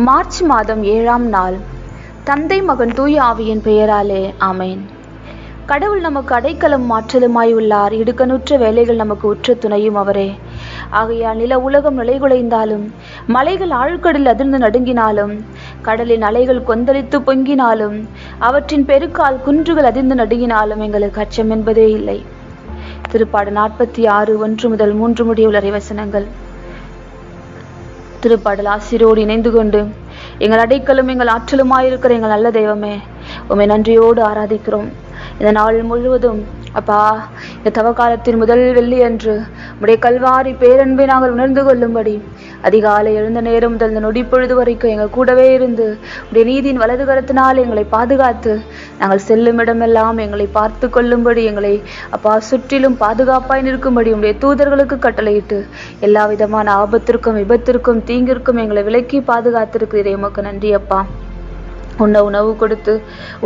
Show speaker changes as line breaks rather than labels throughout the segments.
March மாதம் ஏழாம் நாள். தந்தை மகன் தூய ஆவியின் பெயராலே ஆமென். கடவுள் நமக்கு அடைக்கலம் மாற்றலுமாய் உள்ளார். இடுக்கணுற்ற வேலைகள் நமக்கு உற்ற துணையும் அவரே. ஆகையால் நில உலகம் நிலைகுலைந்தாலும் மலைகள் ஆழ்கடலில் அதிர்ந்து நடுங்கினாலும் கடலின் அலைகள் கொந்தளித்து பொங்கினாலும் அவற்றின் பெருக்கால் குன்றுகள் அதிர்ந்து நடுங்கினாலும் எங்களுக்கு அச்சம் என்பதே இல்லை. திருப்பாடு நாற்பத்தி ஆறு ஒன்று முதல் மூன்று முடிவுள்ள வசனங்கள் ஆசிரோடு இணைந்து கொண்டு எங்கள் அடைக்கலும் எங்கள் ஆற்றலுமாயிருக்கிற எங்கள் நல்ல தெய்வமே உம்மை நன்றியோடு ஆராதிக்கிறோம். இந்த நாள் முழுவதும் அப்பா இந்த தவக்காலத்தின் முதல் வெள்ளி அன்று உடைய கல்வாரி பேரன்பை நாங்கள் உணர்ந்து கொள்ளும்படி அதிகாலை எழுந்த நேரம் முதல் இந்த நொடி பொழுது வரைக்கும் எங்கள் கூடவே இருந்து உடைய நீதியின் வலது கரத்தினால் எங்களை பாதுகாத்து நாங்கள் செல்லும் இடமெல்லாம் எங்களை பார்த்து கொள்ளும்படி எங்களை அப்பா சுற்றிலும் பாதுகாப்பாய் நிற்கும்படி உடைய தூதர்களுக்கு கட்டளையிட்டு எல்லா விதமான ஆபத்திற்கும் விபத்திற்கும் தீங்கிற்கும் எங்களை விலக்கி பாதுகாத்திருக்கிறீரே. உமக்கு நன்றி அப்பா. உண்ண உணவு கொடுத்து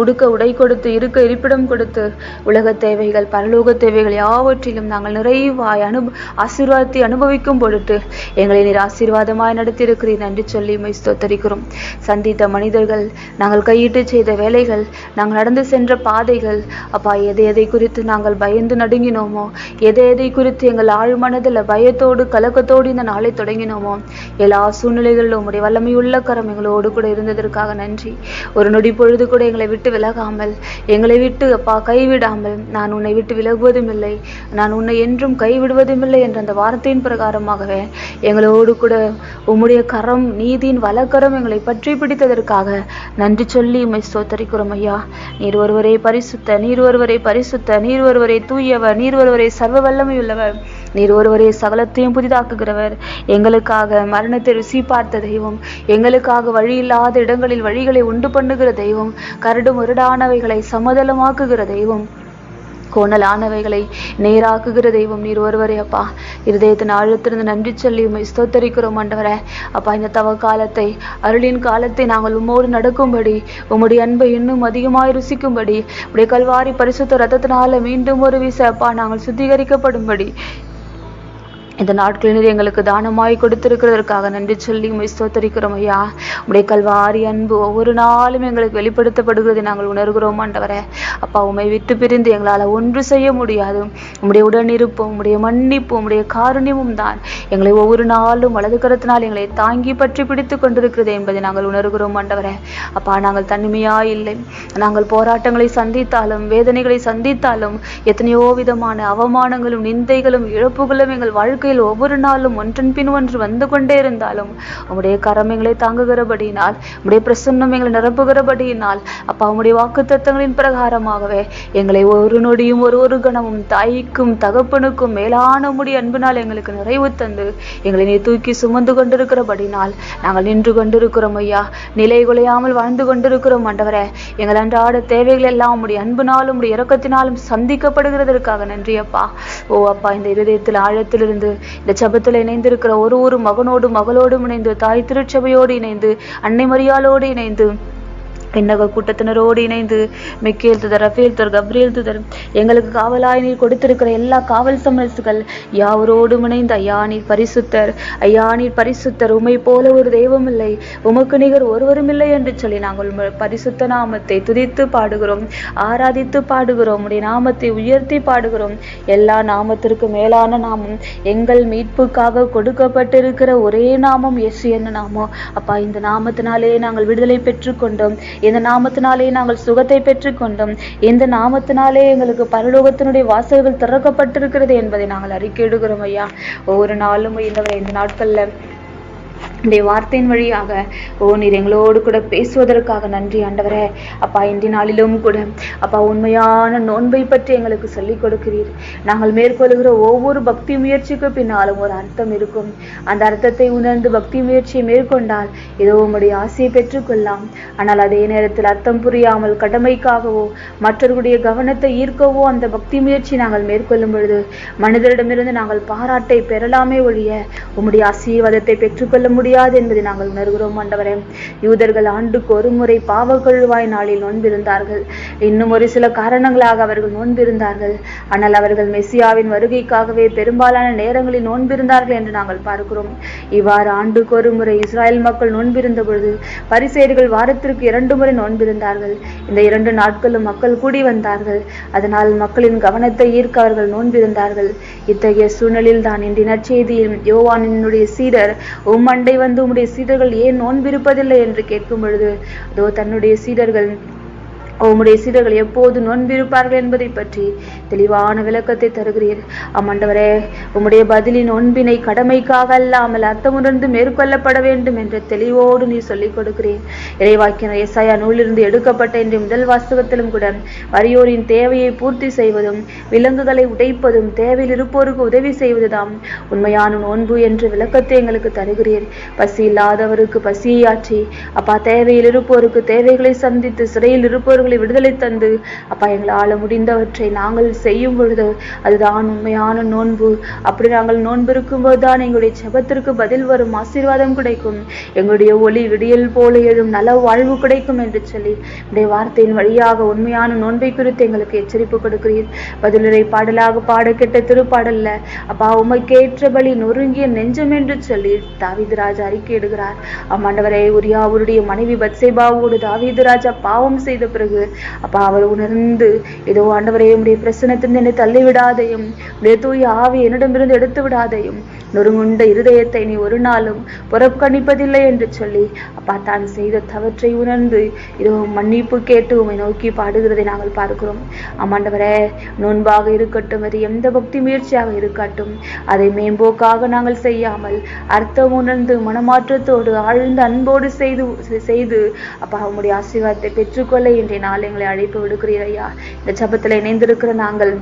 உடுக்க உடை கொடுத்து இருக்க இருப்பிடம் கொடுத்து உலக தேவைகள் பரலோக தேவைகள் யாவற்றிலும் நாங்கள் நிறைவாய் அனு ஆசீர்வாதத்தை அனுபவிக்கும் பொருட்டு எங்களை நீர் ஆசீர்வாதமாய் நடத்தியிருக்கிறீர். நன்றி சொல்லி மை ஸ்தோத்தரிக்கிறோம். சந்தித்த மனிதர்கள் நாங்கள் கையிட்டு செய்த வேலைகள் நாங்கள் நடந்து சென்ற பாதைகள் அப்பா எதை எதை குறித்து நாங்கள் பயந்து நடுங்கினோமோ எதை எதை குறித்து எங்கள் ஆழ்மனதில் பயத்தோடு கலக்கத்தோடு இந்த நாளை தொடங்கினோமோ எல்லா சூழ்நிலைகளிலும் உம்முடைய வல்லமையுள்ள கரம் எங்களோடு கூட இருந்ததற்காக நன்றி. ஒரு நொடி பொழுது கூட எங்களை விட்டு விலகாமல் எங்களை விட்டு அப்பா கைவிடாமல் நான் உன்னை விட்டு விலகுவதும் இல்லை நான் உன்னை என்றும் கைவிடுவதும் இல்லை என்ற அந்த வார்த்தையின் பிரகாரமாகவே எங்களோடு கூட உம்முடைய கரம் நீதியின் வலக்கரம் எங்களை பற்றி பிடித்ததற்காக நன்றி சொல்லி உம்மை சோத்தரிக்கிறோம் ஐயா. நீர் ஒருவரை பரிசுத்த நீர் ஒருவரை பரிசுத்த நீர் ஒருவரை தூயவர் நீர் ஒருவரை சர்வ வல்லமையுள்ளவர். நீர் ஒருவரே சகலத்தையும் புதிதாக்குகிறவர். எங்களுக்காக மரணத்தை ருசி பார்த்த தெய்வம் எங்களுக்காக வழி இல்லாத இடங்களில் வழிகளை உண்டு பண்ணுகிற தெய்வம் கரடு முரடானவைகளை சமதளமாக்குகிற தெய்வம் கோணலானவைகளை நேராக்குகிற தெய்வம் நீர் ஒருவரே அப்பா. இருதயத்தின் ஆழத்திலிருந்து நன்றி சொல்லி உண்மை ஸ்தோத்தரிக்கிறோம் ஆண்டவரே. அப்பா இந்த தவ காலத்தை அருளின் காலத்தை நாங்கள் உம்மோடு நடக்கும்படி உம்முடைய அன்பை இன்னும் அதிகமாய் ருசிக்கும்படி உடைய கல்வாரி பரிசுத்த ரத்தத்தினால மீண்டும் ஒரு வீச அப்பா நாங்கள் சுத்திகரிக்கப்படும்படி இந்த நாட்களில் நீர் எங்களுக்கு தானமாய் கொடுத்திருக்கிறதற்காக நன்றி சொல்லி உம்மை ஸ்தோத்தரிக்கிறோம் ஐயா. உடைய கல்வாரி அன்பு ஒவ்வொரு நாளும் எங்களுக்கு வெளிப்படுத்தப்படுகிறது நாங்கள் உணர்கிறோம் ஆண்டவரே. அப்பா உம்மை விட்டு பிரிந்து எங்களால் ஒன்று செய்ய முடியாது. உம்முடைய உடனிருப்பும் உம்முடைய மன்னிப்பும் உம்முடைய காருண்யமும் தான் எங்களை ஒவ்வொரு நாளும் வலது கரத்தினால் எங்களை தாங்கி பற்றி பிடித்து கொண்டிருக்கிறது என்பதை நாங்கள் உணர்கிறோம் ஆண்டவரே. அப்பா நாங்கள் தனிமையா இல்லை. நாங்கள் போராட்டங்களை சந்தித்தாலும் வேதனைகளை சந்தித்தாலும் எத்தனையோ விதமான அவமானங்களும் நிந்தைகளும் இழப்புகளும் எங்கள் வாழ்க்கை வாழ்க்கையில் ஒவ்வொரு நாளும் ஒன்றன் பின் ஒன்று வந்து கொண்டே இருந்தாலும் உம்முடைய கரம் எங்களை தாங்குகிறபடியினால் உம்முடைய பிரசன்னம் எங்களை நிரப்புகிறபடியினால் அப்பா உம்முடைய வாக்கு தத்தங்களின் பிரகாரமாகவே எங்களை ஒரு நொடியும் ஒரு ஒரு கணமும் தாய்க்கும் தகப்பனுக்கும் மேலான உம்முடைய அன்பினால் எங்களுக்கு நிறைவு தந்து எங்களை நீ தூக்கி சுமந்து கொண்டிருக்கிறபடினால் நாங்கள் நின்று கொண்டிருக்கிறோம் ஐயா. நிலை குலையாமல் வாழ்ந்து கொண்டிருக்கிறோம் ஆண்டவரே. எங்கள் அன்றாட தேவைகள் எல்லாம் உடைய அன்பினாலும் உடைய இறக்கத்தினாலும் சந்திக்கப்படுகிறதற்காக நன்றி அப்பா. ஓ அப்பா இந்த இருதயத்தில் ஆழத்திலிருந்து இந்த ஜெபத்தில் இணைந்திருக்கிற ஒரு ஒரு மகனோடும் மகளோடும் இணைந்து தாய் திருச்சபையோடு இணைந்து அன்னை மரியாளோடு இணைந்து விண்ணக கூட்டத்தினரோடு இணைந்து மிக்கேல் துதர் ரஃபேல் துதர் கப்ரியல் துதர் எங்களுக்கு காவலாய் நீர் கொடுத்திருக்கிற எல்லா காவல் சமரசுகள் யாவரோடும் இணைந்து ஐயா நீர் பரிசுத்தர். ஐயா நீர் பரிசுத்தர். உமை போல ஒரு தெய்வம் இல்லை. உமக்கு நிகர் ஒருவரும் இல்லை என்று சொல்லி நாங்கள் பரிசுத்த நாமத்தை துதித்து பாடுகிறோம் ஆராதித்து பாடுகிறோம் உடைய நாமத்தை உயர்த்தி பாடுகிறோம். எல்லா நாமத்திற்கு மேலான நாமம் எங்கள் மீட்புக்காக கொடுக்கப்பட்டிருக்கிற ஒரே நாமம் எஸ் என்ன நாமம் அப்பா இந்த நாமத்தினாலே நாங்கள் விடுதலை பெற்றுக்கொண்டோம். இந்த நாமத்தினாலே நாங்கள் சுகத்தை பெற்றுக்கொண்டோம் இந்த நாமத்தினாலே எங்களுக்கு பரலோகத்தினுடைய வாசல்கள் திறக்கப்பட்டிருக்கிறது என்பதை நாங்கள் அறிக்கையிடுகிறோம் ஐயா. ஒவ்வொரு நாளும் இந்த இந்த நாட்கள்ல இந்த வார்த்தையின் வழியாக ஓ நீர் எங்களோடு கூட பேசுவதற்காக நன்றி ஆண்டவரே. அப்பா இன்றைய நாளிலும் கூட அப்பா உண்மையான நோன்பை பற்றி எங்களுக்கு சொல்லிக் கொடுக்கிறீர். நாங்கள் மேற்கொள்கிற ஒவ்வொரு பக்தி முயற்சிக்கு பின்னாலும் ஒரு அர்த்தம் இருக்கும். அந்த அர்த்தத்தை உணர்ந்து பக்தி முயற்சியை மேற்கொண்டால் ஏதோ உங்களுடைய ஆசையை பெற்றுக்கொள்ளலாம். ஆனால் அதே நேரத்தில் அர்த்தம் புரியாமல் கடமைக்காகவோ மற்றவர்களுடைய கவனத்தை ஈர்க்கவோ அந்த பக்தி முயற்சி நாங்கள் மேற்கொள்ளும் பொழுது மனிதரிடமிருந்து நாங்கள் பாராட்டை பெறலாமே ஒழிய உம்முடைய ஆசீர்வாதத்தை பெற்றுக்கொள்ள முடியாது. முடியாது என்பதை நாங்கள் உணர்கிறோம் ஆண்டவரே. யூதர்கள் ஆண்டுக்கு ஒரு முறை பாவக்கொழுவாய் நாளில் நோன்பிருந்தார்கள் இன்னும் ஒரு சில காரணங்களாக அவர்கள் நோன்பிருந்தார்கள் ஆனால் அவர்கள் மெஸ்ஸியாவின் வருகைக்காகவே பெரும்பாலான நேரங்களில் நோன்பிருந்தார்கள் என்று நாங்கள் பார்க்கிறோம். இவ்வாறு ஆண்டுக்கு ஒரு முறை இஸ்ராயல் மக்கள் நோன்பிருந்த பொழுது பரிசேர்கள் வாரத்திற்கு இரண்டு முறை நோன்பிருந்தார்கள். இந்த இரண்டு நாட்களும் மக்கள் கூடி வந்தார்கள். அதனால் மக்களின் கவனத்தை ஈர்க்க அவர்கள் நோன்பிருந்தார்கள். இத்தகைய சூழ்நிலையில் தான் இன்றைய நற்செய்தியில் யோவானினுடைய சீடர் உம்மண்டை வந்து உம்முடைய சீடர்கள் ஏன் நோன்பிருப்பதில்லை என்று கேட்கும் பொழுது அதோ தன்னுடைய சீடர்கள் உம்முடைய சீடர்கள் எப்போது நோன்பிருப்பார்கள் என்பதை பற்றி தெளிவான விளக்கத்தை தருகிறீர். அம்மண்டவரே உம்முடைய பதிலின் நோன்பினை கடமைக்காக அல்லாமல் அர்த்தமுணர்ந்து மேற்கொள்ளப்பட வேண்டும் என்ற தெளிவோடு நீ சொல்லிக் கொடுக்கிறேன் இறைவாக்கின எஸ்ஐயா நூலிருந்து எடுக்கப்பட்ட என்று முதல் வாஸ்தவத்திலும் கூட வறியோரின் தேவையை பூர்த்தி செய்வதும் விலங்குகளை உடைப்பதும் தேவையில் இருப்போருக்கு உதவி செய்வதுதாம் உண்மையான நோன்பு என்ற விளக்கத்தை எங்களுக்கு தருகிறீர். பசி இல்லாதவருக்கு பசியாற்றி அப்பா தேவையில் இருப்போருக்கு தேவைகளை சந்தித்து சிறையில் இருப்போருக்கு அவர்களை விடுதலை தந்து அப்பா எங்களால் முடிந்தவற்றை நாங்கள் செய்யும் பொழுது அதுதான் உண்மையான நோன்பு. அப்படி நாங்கள் நோன்பு இருக்கும்போது தான் எங்களுடைய ஜபத்திற்கு பதில் வரும் ஆசீர்வாதம் கிடைக்கும். எங்களுடைய ஒளி விடியல் போல எழும் நல வாழ்வு கிடைக்கும் என்று சொல்லி உடைய வார்த்தையின் வழியாக உண்மையான நோன்பை குறித்து எங்களுக்கு எச்சரிப்பு கொடுக்கிறீர். பதிலுரை பாடலாக பாட கெட்ட திருப்பாடல்ல அப்பா உமைக்கேற்ற பலி நொறுங்கிய நெஞ்சம் என்று சொல்லி தாவீது ராஜா அறிக்கையிடுகிறார் அம்மாண்டவரே உரியா அவருடைய மனைவி பத்சேபாவோடு தாவீது ராஜா பாவம் செய்த பிறகு அப்பா அவர் உணர்ந்து ஏதோ ஆண்டவரையும் உடைய பிரசனத்திலிருந்து என்னை தள்ளி விடாதையும் உடைய தூய் ஆவி என்னிடமிருந்து எடுத்து விடாதையும் நொறுங்குண்ட இருதயத்தை நீ ஒரு நாளும் புறக்கணிப்பதில்லை என்று சொல்லி அப்பா தான் செய்த தவற்றை உணர்ந்து இதோ மன்னிப்பு கேட்டு உமை நோக்கி பாடுகிறதை நாங்கள் பார்க்கிறோம். ஆமாண்டவரே நோன்பாக இருக்கட்டும் அது எந்த பக்தி முயற்சியாக இருக்கட்டும் அதை மேம்போக்காக நாங்கள் செய்யாமல் அர்த்தம் உணர்ந்து மனமாற்றத்தோடு ஆழ்ந்த அன்போடு செய்து செய்து அப்பா உம்முடைய ஆசீர்வாதத்தை பெற்றுக்கொள்ள இன்றைய நாள் எங்களை அழைப்பு விடுக்கிறீர் ஐயா. இந்த ஜபத்தில் இணைந்திருக்கிற நாங்கள்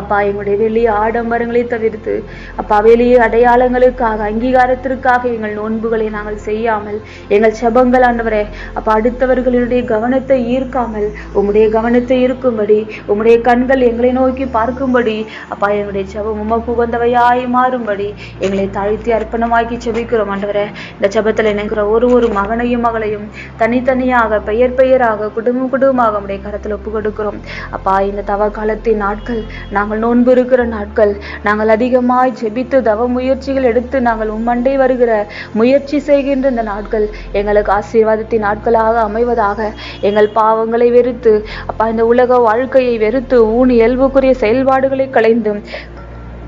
அப்பா எங்களுடைய வெளிய ஆடம்பரங்களை தவிர்த்து அப்பா வெளிய அடையாளங்களுக்காக அங்கீகாரத்திற்காக எங்கள் நோன்புகளை நாங்கள் செய்யாமல் எங்கள் செபங்கள் ஆண்டவரே அப்பா அடுத்தவர்களுடைய கவனத்தை ஈர்க்காமல் உம்முடைய கவனத்தை ஈர்க்கும்படி உம்முடைய கண்கள் எங்களை நோக்கி பார்க்கும்படி அப்பா எங்களுடைய செபம் உமக்கு உகந்தவையாய் மாறும்படி எங்களை தாழ்த்தி அர்ப்பணமாக்கி செபிக்கிறோம் ஆண்டவரே. இந்த செபத்தில் நினைக்கிற ஒரு ஒரு மகனையும் மகளையும் தனித்தனியாக பெயர் பெயராக குடும்பம் குடும்பமாக உடைய கரத்தில் ஒப்பு கொடுக்கிறோம் அப்பா இந்த தவ காலத்தின் நாட்கள் நாங்கள் நாங்கள் நோன்பு இருக்கிற நாட்கள். நாங்கள் அதிகமாய் ஜெபித்து தவ முயற்சிகள் எடுத்து நாங்கள் உம்மண்டை வருகிற முயற்சி செய்கின்ற இந்த நாட்கள் எங்களுக்கு ஆசீர்வாதத்தின் நாட்களாக அமைவதாக. எங்கள் பாவங்களை வெறுத்து அப்பா இந்த உலக வாழ்க்கையை வெறுத்து ஊன் இயல்புக்குரிய செயல்பாடுகளை களைந்து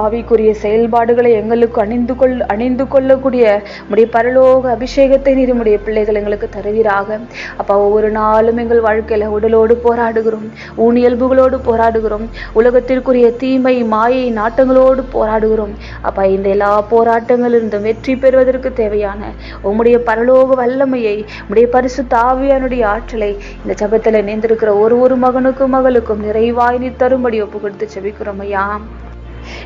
ஆவிக்குரிய செயல்பாடுகளை எங்களுக்கு அணிந்து கொள் அணிந்து கொள்ளக்கூடிய உடைய பரலோக அபிஷேகத்தை நீர் உடைய பிள்ளைகள் எங்களுக்கு தருவீராக. அப்பா ஒவ்வொரு நாளும் எங்கள் வாழ்க்கையில உடலோடு போராடுகிறோம் ஊனியல்புகளோடு போராடுகிறோம் உலகத்திற்குரிய தீமை மாயை நாட்டங்களோடு போராடுகிறோம். அப்பா இந்த எல்லா போராட்டங்களிலிருந்தும் வெற்றி பெறுவதற்கு தேவையான உம்முடைய பரலோக வல்லமையை உடைய பரிசு தாவியானுடைய ஆற்றலை இந்த ஜபத்தில் இணைந்திருக்கிற ஒரு ஒரு மகனுக்கும் மகளுக்கும் நிறைவாய் நீ தரும்படி ஒப்பு கொடுத்து செபிக்கிறோம் ஐயா.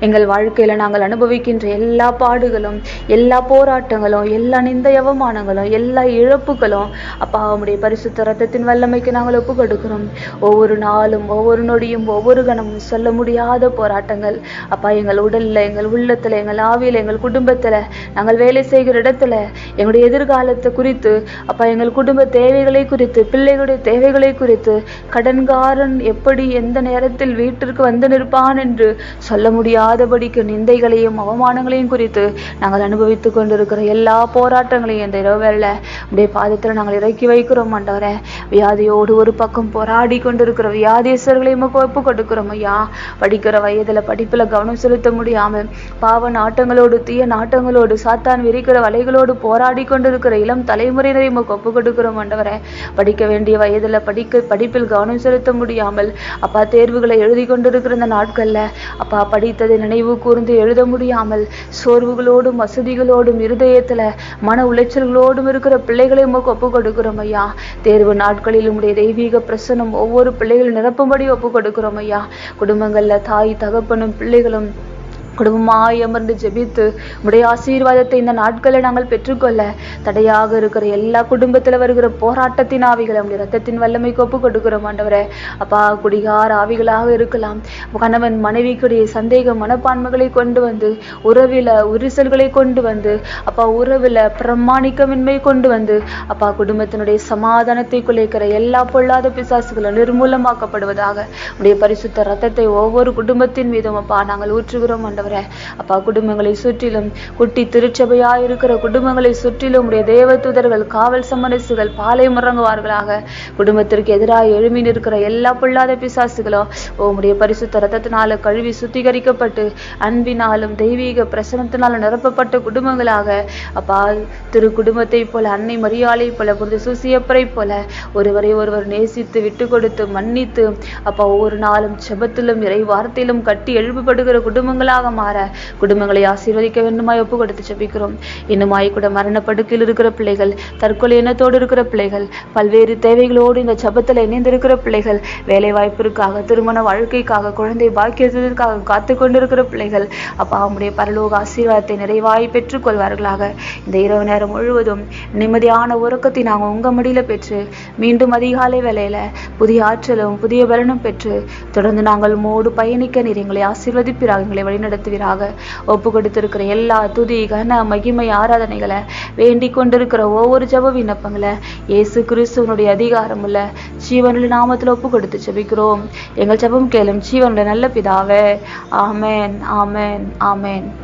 எங்கள் வாழ்க்கையில நாங்கள் அனுபவிக்கின்ற எல்லா பாடுகளும் எல்லா போராட்டங்களும் எல்லா நிந்த அவமானங்களும் எல்லா இழப்புகளும் அப்பா உம்முடைய பரிசுத்த ரத்தத்தின் வல்லமைக்கு நாங்கள் ஒப்பு கொடுக்கிறோம் ஒவ்வொரு நாளும் ஒவ்வொரு நொடியும் ஒவ்வொரு கணமும் சொல்ல முடியாத போராட்டங்கள். அப்பா எங்கள் உடலில் எங்கள் உள்ளத்துல எங்கள் ஆவியில எங்கள் குடும்பத்துல நாங்கள் வேலை செய்கிற இடத்துல எங்களுடைய எதிர்காலத்தை குறித்து அப்பா எங்கள் குடும்ப தேவைகளை குறித்து பிள்ளைகளுடைய தேவைகளை குறித்து கடன்காரன் எப்படி எந்த நேரத்தில் வீட்டிற்கு வந்து நிற்பான் என்று சொல்ல முடியும் முடியாதபடிக்கு நிந்தைகளையும் அவமானங்களையும் குறித்து நாங்கள் அனுபவித்துக் கொண்டிருக்கிற எல்லா போராட்டங்களையும் இந்த இரவு அப்படியே உடைய பாதத்தில் நாங்கள் இறக்கி வைக்கிறோம் ஆண்டவரே. வியாதியோடு ஒரு பக்கம் போராடி கொண்டிருக்கிற வியாதீஸ்வரர்களையும் ஒப்பு கொடுக்கிறோம் ஐயா. படிக்கிற வயதில் படிப்பில் கவனம் செலுத்த முடியாமல் பாவ நாட்டங்களோடு தீய நாட்டங்களோடு சாத்தான் விரிக்கிற வலைகளோடு போராடி கொண்டிருக்கிற இளம் தலைமுறையினரை உமக்கு ஒப்பு கொடுக்கிறோம் ஆண்டவரே. படிக்க வேண்டிய வயதில் படிக்க படிப்பில் கவனம் செலுத்த முடியாமல் அப்பா தேர்வுகளை எழுதி கொண்டிருக்கிற இந்த நாட்களில் அப்பா படி படித்ததை நினைவு கூர்ந்து எழுத முடியாமல் சோர்வுகளோடும் வசதிகளோடும் இருதயத்துல மன உளைச்சல்களோடும் இருக்கிற பிள்ளைகளை உமக்கு ஒப்பு கொடுக்கிறோம் ஐயா. தேர்வு நாட்களில் உடைய தெய்வீக பிரசனம் ஒவ்வொரு பிள்ளைகளும் நிரப்பும்படி ஒப்பு கொடுக்கிறோம் ஐயா. குடும்பங்களில் தாய் தகப்பனும் பிள்ளைகளும் குடும்பமாய் அமர்ந்து ஜெபித்து உடைய ஆசீர்வாதத்தை இந்த நாட்களை நாங்கள் பெற்றுக்கொள்ள தடையாக இருக்கிற எல்லா குடும்பத்தில் வருகிற போராட்டத்தின் ஆவிகளை உடைய ரத்தத்தின் வல்லமைக்கு ஒப்பு கொடுக்கிறோம் ஆண்டவரே. அப்பா குடிகார ஆவிகளாக இருக்கலாம். கணவன் மனைவிக்குடைய சந்தேக மனப்பான்மைகளை கொண்டு வந்து உறவில உரிசல்களை கொண்டு வந்து அப்பா உறவில் பிரமாணிக்கமின்மை கொண்டு வந்து அப்பா குடும்பத்தினுடைய சமாதானத்தை குலைக்கிற எல்லா பொல்லாத பிசாசுகளும் நிர்மூலமாக்கப்படுவதாக உடைய பரிசுத்த ரத்தத்தை ஒவ்வொரு குடும்பத்தின் மீதும் அப்பா நாங்கள் ஊற்றுகிறோம் ஆண்டவர். அப்பா குடும்பங்களை சுற்றிலும் குட்டி திருச்சபையா இருக்கிற குடும்பங்களை சுற்றிலும் உடைய தேவ தூதர்கள் காவல் சமரசுகள் பாலை முறங்குவார்களாக. குடும்பத்திற்கு எதிராக எழுமி நிற்கிற எல்லா பொல்லாத பிசாசுகளும் உம்முடைய பரிசுத்த ரத்தத்தினால கழுவி சுத்திகரிக்கப்பட்டு அன்பினாலும் தெய்வீக பிரசனத்தினாலும் நிரப்பப்பட்ட குடும்பங்களாக. அப்பா திரு குடும்பத்தை போல அன்னை மரியாதை போல புரிந்து சூசியப்பரை போல ஒருவரை ஒருவர் நேசித்து விட்டு கொடுத்து மன்னித்து அப்பா ஒவ்வொரு நாளும் செபத்திலும் இறை வார்த்தையிலும் கட்டி எழுப்பப்படுகிற குடும்பங்களாக மாற குடும்பங்களை ஆசீர்வதிக்க வேண்டுமாய் ஒப்பு கொடுத்து செபிக்கிறோம் இன்னுமாய் கூட மரணப்படுக்கையில் இருக்கிற பிள்ளைகள் தற்கொலை எண்ணத்தோடு இருக்கிற பிள்ளைகள் பல்வேறு தேவைகளோடு இந்த ஜபத்தில் இணைந்திருக்கிற பிள்ளைகள் வேலை வாய்ப்பிற்காக திருமண வாழ்க்கைக்காக குழந்தை பாக்கியத்திற்காக காத்து கொண்டிருக்கிற பிள்ளைகள் அப்பா அவனுடைய பரலோக ஆசீர்வாதத்தை நிறைவாய் பெற்றுக் கொள்வார்களாக இந்த இரவு நேரம் முழுவதும் நிம்மதியான உறக்கத்தை நாங்கள் உங்க மடியில பெற்று மீண்டும் அதிகாலை வேலையில புதிய ஆற்றலும் புதிய பலனும் பெற்று தொடர்ந்து நாங்கள் மோடு பயணிக்க நீர் எங்களை ஆசீர்வதிப்பிறாக எங்களை செலுத்துவீராக. ஒப்பு கொடுத்திருக்கிற எல்லா துதி கன மகிமை ஆராதனைகளை வேண்டிக் கொண்டிருக்கிற ஒவ்வொரு ஜப விண்ணப்பங்களை இயேசு கிறிஸ்துவனுடைய அதிகாரம் உள்ள ஜீவனுள்ள நாமத்தில் ஒப்பு கொடுத்து ஜபிக்கிறோம். எங்கள் ஜபம் கேளும் ஜீவனுடைய நல்ல பிதாவே. ஆமென் ஆமென் ஆமென்.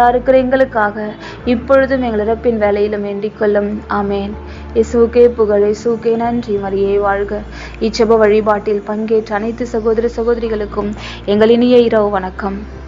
இருக்கிற எங்களுக்காக இப்பொழுதும் எங்கள் இறப்பின் வேலையிலும் வேண்டிக் கொள்ளும். ஆமேன். இசுகே புகழ் இசுகே நன்றி. மரியே வாழ்க. இச்செப வழிபாட்டில் பங்கேற்ற அனைத்து சகோதர சகோதரிகளுக்கும் எங்கள் இனிய இரவு வணக்கம்.